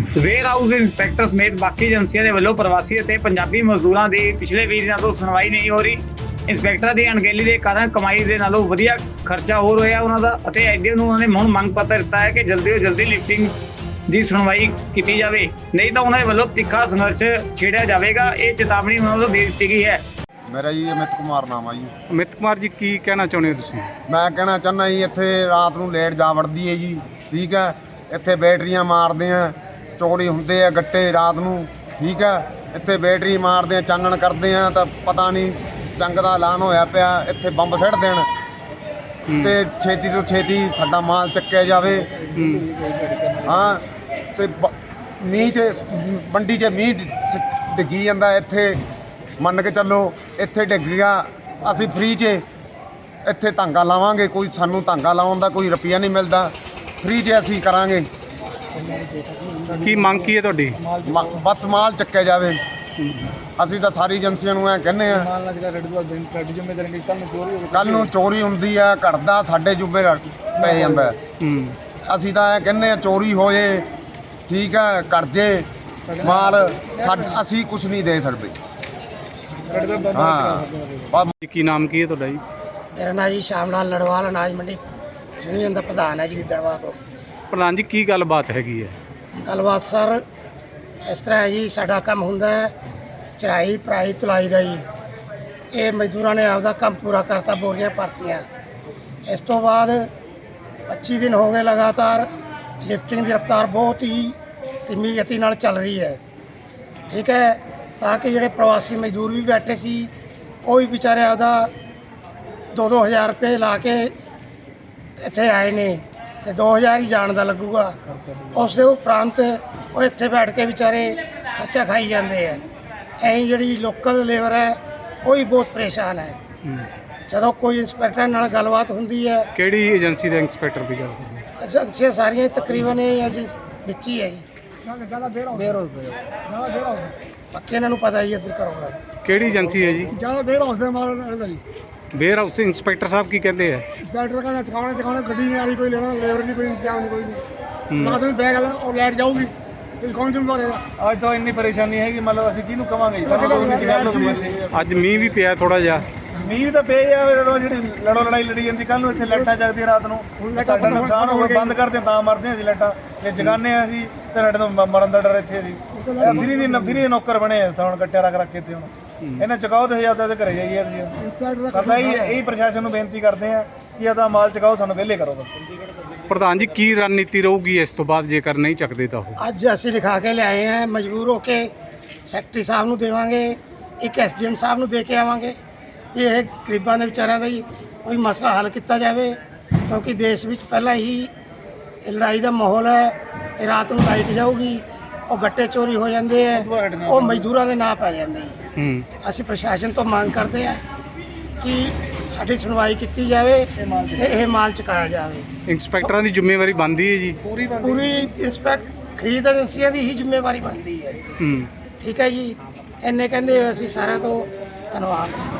Wear house inspector ਸਮੇਤ ਬਾਕੀ ਏਜੰਸੀਆਂ ਦੇ ਵੱਲੋਂ ਪ੍ਰਵਾਸੀ ਅਤੇ ਪੰਜਾਬੀ ਮਜ਼ਦੂਰਾਂ ਦੀ ਪਿਛਲੇ 20 ਦਿਨਾਂ ਤੋਂ ਸੁਣਵਾਈ ਨਹੀਂ ਹੋ ਰਹੀ। ਇੰਸਪੈਕਟਰਾਂ ਦੀ ਅਣਗਹਿਲੀ ਦੇ ਕਾਰਨ ਕਮਾਈ ਦੇ ਨਾਲੋਂ ਵਧੀਆ ਖਰਚਾ ਹੋਰ ਹੋਇਆ ਉਹਨਾਂ ਦਾ ਅਤੇ ਐਡੀਓ ਨੂੰ ਉਹਨਾਂ ਨੇ ਹੁਣ ਮੰਗ ਪੱਤਰ ਦਿੱਤਾ ਹੈ ਕਿ ਜਲਦੀ ਤੋਂ ਜਲਦੀ ਲਿਫਟਿੰਗ ਦੀ ਸੁਣਵਾਈ ਕੀਤੀ ਜਾਵੇ। ਨਹੀਂ ਤਾਂ ਉਹਨਾਂ ਦੇ ਵੱਲੋਂ ਤਿੱਖਾ ਸੰਘਰਸ਼ ਛੇੜਿਆ ਜਾਵੇਗਾ। ਇਹ ਚੇਤਾਵਨੀ ਉਹਨਾਂ ਵੱਲੋਂ ਦੇ ਦਿੱਤੀ ਗਈ ਹੈ। ਮੇਰਾ ਜੀ ਅਮਿਤ ਕੁਮਾਰ ਨਾਮ ਆ ਜੀ। ਅਮਿਤ ਕੁਮਾਰ ਜੀ ਕੀ ਕਹਿਣਾ ਚਾਹੁੰਦੇ ਹੋ ਤੁਸੀਂ? ਮੈਂ ਕਹਿਣਾ ਚਾਹੁੰਦਾ ਜੀ ਇੱਥੇ ਰਾਤ ਨੂੰ ਲੇਟ ਜਾ ਵੜਦੀ ਹੈ ਜੀ ਠੀਕ ਹੈ? ਇੱਥੇ ਬੈਟਰੀਆਂ ਮਾਰਦੇ ਆ। ਚੋਰੀ ਹੁੰਦੇ ਆ ਗੱਟੇ ਰਾਤ ਨੂੰ ਠੀਕ ਹੈ ਇੱਥੇ ਬੈਟਰੀ ਮਾਰਦੇ ਆ ਚਾਨਣ ਕਰਦੇ ਆ ਤਾਂ ਪਤਾ ਨਹੀਂ ਜੰਗ ਦਾ ਐਲਾਨ ਹੋਇਆ ਪਿਆ ਇੱਥੇ ਬੰਬ ਸਿੱਟ ਦੇਣ। ਤੇ ਛੇਤੀ ਤੋਂ ਛੇਤੀ ਸਾਡਾ ਮਾਲ ਚੱਕਿਆ ਜਾਵੇ। ਹੂੰ। ਤੇ ਮੀਂਹ 'ਚ ਮੰਡੀ 'ਚ ਮੀਂਹ ਡਿੱਗੀ ਜਾਂਦਾ ਇੱਥੇ। ਮੰਨ ਕੇ ਚੱਲੋ ਇੱਥੇ ਡਿੱਗ ਗਿਆ ਅਸੀਂ ਫ੍ਰੀ 'ਚ ਇੱਥੇ ਤਾਂਗਾ ਲਾਵਾਂਗੇ ਕੋਈ ਸਾਨੂੰ ਤਾਂਗਾ ਲਾਉਣ ਦਾ ਕੋਈ ਰੁਪਿਆ ਨਹੀਂ ਮਿਲਦਾ। ਫ੍ਰੀ 'ਚ ਅਸੀਂ ਕਰਾਂਗੇ। ਕੀ ਮੰਗ ਕੀ ਹੈ ਤੁਹਾਡੀ? ਮ- ਬਸ ਮਾਲ ਚੱਕਿਆ ਜਾਵੇ। ਅਸੀਂ ਤਾਂ ਸਾਰੀ ਏਜੰਸੀਆਂ ਨੂੰ ਐ ਕਹਿੰਦੇ ਆ ਕੱਲ ਨੂੰ ਚੋਰੀ ਹੁੰਦੀ ਆ ਘਰ ਦਾ ਸਾਡੇ ਜੁਬੇ ਪੈ ਜਾਂਦਾ ਹੈ। ਹੂੰ। ਅਸੀਂ ਤਾਂ ਇਹ ਕਹਿੰਦੇ ਆ ਚੋਰੀ ਹੋਏ ਠੀਕ ਹੈ ਕਰਜੇ ਮਾਲ ਸਾਡ- ਅਸੀਂ ਕੁਝ ਨਹੀਂ ਦੇ ਸਕਦੇ। ਹਾਂ। ਬਸ ਜੀ, ਕੀ ਨਾਮ ਕੀ ਹੈ ਤੁਹਾਡਾ ਜੀ? ਮੇਰਾ ਨਾਂ ਜੀ ਸ਼ਾਮ ਲਾਲ ਲੜਵਾਲ ਅਨਾਜ ਮੰਡੀ। ਯੂਨੀਅਨ ਦਾ ਪ੍ਰਧਾਨ ਹੈ ਜੀ ਗਿੱਦੜਵਾ ਤੋਂ। ਪ੍ਰਧਾਨ ਜੀ ਕੀ ਗੱਲਬਾਤ ਹੈਗੀ ਹੈ? ਗੱਲਬਾਤ ਸਰ, ਇਸ ਤਰ੍ਹਾਂ ਹੈ ਜੀ ਸਾਡਾ ਕੰਮ ਹੁੰਦਾ ਹੈ ਚਰਾਈ ਭਰਾਈ ਤਲਾਈ ਦਾ ਜੀ। ਇਹ ਮਜ਼ਦੂਰਾਂ ਨੇ ਆਪਦਾ ਕੰਮ ਪੂਰਾ ਕਰਤਾ, ਬੋਰੀਆਂ ਭਰਤੀਆਂ। ਇਸ ਤੋਂ ਬਾਅਦ 25 ਦਿਨ ਹੋ ਗਏ ਲਗਾਤਾਰ ਲਿਫਟਿੰਗ ਦੀ ਰਫ਼ਤਾਰ ਬਹੁਤ ਹੀ ਧੀਮੀ ਗਤੀ ਨਾਲ ਚੱਲ ਰਹੀ ਹੈ। ਠੀਕ ਹੈ, ਤਾਂ ਕਿ ਜਿਹੜੇ ਪ੍ਰਵਾਸੀ ਮਜ਼ਦੂਰ ਵੀ ਬੈਠੇ ਸੀ, ਉਹ ਵੀ ਵਿਚਾਰੇ ਆਪਦਾ 2-2000 ਰੁਪਏ ਲਾ ਕੇ ਇੱਥੇ ਆਏ ਨੇ। ਤੇ 2000 ਹੀ ਜਾਣ ਦਾ ਲੱਗੂਗਾ। ਉਸ ਦੇ ਉਪਰੰਤ ਉਹ ਇੱਥੇ ਬੈਠ ਕੇ ਵਿਚਾਰੇ ਖਰਚਾ ਖਾਈ ਜਾਂਦੇ ਆ। ਐਂ ਜਿਹੜੀ ਲੋਕਲ ਲੇਬਰ ਹੈ ਉਹ ਵੀ ਬਹੁਤ ਪਰੇਸ਼ਾਨ ਹੈ। ਹੂੰ। ਜਦੋਂ ਕੋਈ ਇੰਸਪੈਕਟਰ ਨਾਲ ਗੱਲਬਾਤ ਹੁੰਦੀ ਹੈ ਕਿਹੜੀ ਏਜੰਸੀ ਦੇ ਇੰਸਪੈਕਟਰ ਦੀ ਗੱਲ ਕਰਦੇ ਹੋ? ਏਜੰਸੀਆਂ ਸਾਰੀਆਂ ਹੀ ਤਕਰੀਬਨ ਇਹ ਅਜੇ ਵਿੱਚ ਹੀ ਹੈ ਜੀ। ਜ਼ਿਆਦਾ ਹੋ ਹੋ ਜ਼ਿਆਦਾ ਹੋ ਬਾਕੀ ਇਹਨਾਂ ਨੂੰ ਪਤਾ ਹੀ ਇੱਧਰ ਕਰੋਗਾ ਕਿਹੜੀ ਏਜੰਸੀ ਹੈ ਜੀ? ਜ਼ਿਆਦਾ ਦੇਰ ਹੋ ਦੇ ਮਾਲ ਜੀ। ਵੇਅਰ ਹਾਊਸ ਇੰਸਪੈਕਟਰ ਸਾਹਿਬ ਕੀ ਕਹਿੰਦੇ ਆ? ਇੰਸਪੈਕਟਰ ਕਹਿੰਦਾ ਚਕਾਉਣਾ ਚਕਾਉਣਾ ਗੱਡੀ ਨਹੀਂ ਆ ਰਹੀ ਕੋਈ ਲੈਣਾ ਲੇਬਰ ਨਹੀਂ ਕੋਈ ਇੰਤਜ਼ਾਮ ਨਹੀਂ ਕੋਈ ਨਹੀਂ। ਰਾਤ ਨੂੰ ਬੈਗ ਵਾਲਾ ਉਹ ਲੈਟ ਜਾਊਗੀ ਤੇ ਕੌਣ ਜ਼ਿੰਮੇਵਾਰ ਹੈ ਅੱਜ ਤਾਂ ਇੰਨੀ ਪਰੇਸ਼ਾਨੀ ਹੈਗੀ ਮੰਨ ਲਓ ਅਸੀਂ ਕਿਹਨੂੰ ਕਵਾਂਗੇ। ਅੱਜ ਮੀਂਹ ਵੀ ਪਿਆ ਥੋੜਾ ਜਿਹਾ। ਮੀਂਹ ਤਾਂ ਪਏ ਆ ਜਿਹੜੀ ਲੜੋ ਲੜਾਈ ਲੜੀ ਜਾਂਦੀ ਕੱਲ ਨੂੰ ਇੱਥੇ ਲਾਈਟਾਂ ਜਗਦੀਆਂ ਰਾਤ ਨੂੰ। ਸਾਡਾ ਨੁਕਸਾਨ ਹੋਵੇ ਬੰਦ ਕਰਦੇ ਹਾਂ, ਤਾਂ ਮਰਦੇ ਹਾਂ ਅਸੀਂ ਲਾਈਟਾਂ। ਜੇ ਜਗਾਨੇ ਆ ਅਸੀਂ ਤੇ ਸਾਡੇ ਤੋਂ ਮਰਨ ਦਾ ਡਰ ਇੱਥੇ ਜੀ ਫਰੀ ਦੀ ਫਰੀ ਦੇ ਨੌਕਰ ਬਣੇ ਆ ਹੁਣ ਕੱਟਿਆ ਰੱਖ ਰੱਖ ਕੇ ਇੱਥੇ ਹੁਣ। ਇਹਨਾਂ ਚਕਾਓ ਤੇ ਹਜ਼ਾਰ ਦੇ ਘਰੇ ਜਾਈਏ ਅਸੀਂ ਇੰਸਪੈਕਟਰ ਕਰਦਾ ਹੀ ਇਹੀ ਪ੍ਰਸ਼ਾਸਨ ਨੂੰ ਬੇਨਤੀ ਕਰਦੇ ਆ ਕਿ ਇਹਦਾ ਮਾਲ ਚਕਾਓ ਸਾਨੂੰ ਵਿਹਲੇ ਕਰੋ ਪ੍ਰਧਾਨ ਜੀ ਕੀ ਰਣਨੀਤੀ ਰਹੂਗੀ ਇਸ ਤੋਂ ਬਾਅਦ ਜੇਕਰ ਨਹੀਂ ਚੱਕਦੇ ਤਾਂ ਉਹ? ਅੱਜ ਅਸੀਂ ਲਿਖਾ ਕੇ ਲਿਆਏ ਹਾਂ ਮਜਬੂਰ ਹੋ ਕੇ ਸੈਕਟਰੀ ਸਾਹਿਬ ਨੂੰ ਦੇਵਾਂਗੇ ਇੱਕ ਐਸਡੀਐਮ ਸਾਹਿਬ ਨੂੰ ਦੇ ਕੇ ਆਵਾਂਗੇ। ਇਹ ਗਰੀਬਾਂ ਦੇ ਵਿਚਾਰਿਆਂ ਦਾ ਹੀ ਕੋਈ ਮਸਲਾ ਹੱਲ ਕੀਤਾ ਜਾਵੇ ਕਿਉਂਕਿ ਦੇਸ਼ ਵਿੱਚ ਪਹਿਲਾਂ ਹੀ ਲੜਾਈ ਦਾ ਮਾਹੌਲ ਹੈ ਤੇ ਰਾਤ ਨੂੰ ਲਾਈਟ ਜਾਊਗੀ। ਉਹ ਗੱਟੇ ਚੋਰੀ ਹੋ ਜਾਂਦੇ ਆ ਉਹ ਮਜ਼ਦੂਰਾਂ ਦੇ ਨਾਂ ਪੈ ਜਾਂਦੇ ਹੂੰ। ਅਸੀਂ ਪ੍ਰਸ਼ਾਸਨ ਤੋਂ ਮੰਗ ਕਰਦੇ ਹਾਂ ਕਿ ਸਾਡੀ ਸੁਣਵਾਈ ਕੀਤੀ ਜਾਵੇ ਤੇ ਇਹ ਮਾਲ ਚੁਕਾਇਆ ਜਾਵੇ। ਇੰਸਪੈਕਟਰਾਂ ਦੀ ਜ਼ਿੰਮੇਵਾਰੀ ਬਣਦੀ ਹੈ ਜੀ? ਪੂਰੀ ਪੂਰੀ ਇੰਸਪੈਕਟ ਖਰੀਦ ਏਜੰਸੀਆਂ ਦੀ ਹੀ ਜ਼ਿੰਮੇਵਾਰੀ ਬਣਦੀ ਹੈ। ਹੂੰ। ਠੀਕ ਹੈ ਜੀ। ਇੰਨੇ ਕਹਿੰਦੇ ਹੋਏ ਅਸੀਂ ਸਾਰਿਆਂ ਤੋਂ ਧੰਨਵਾਦ।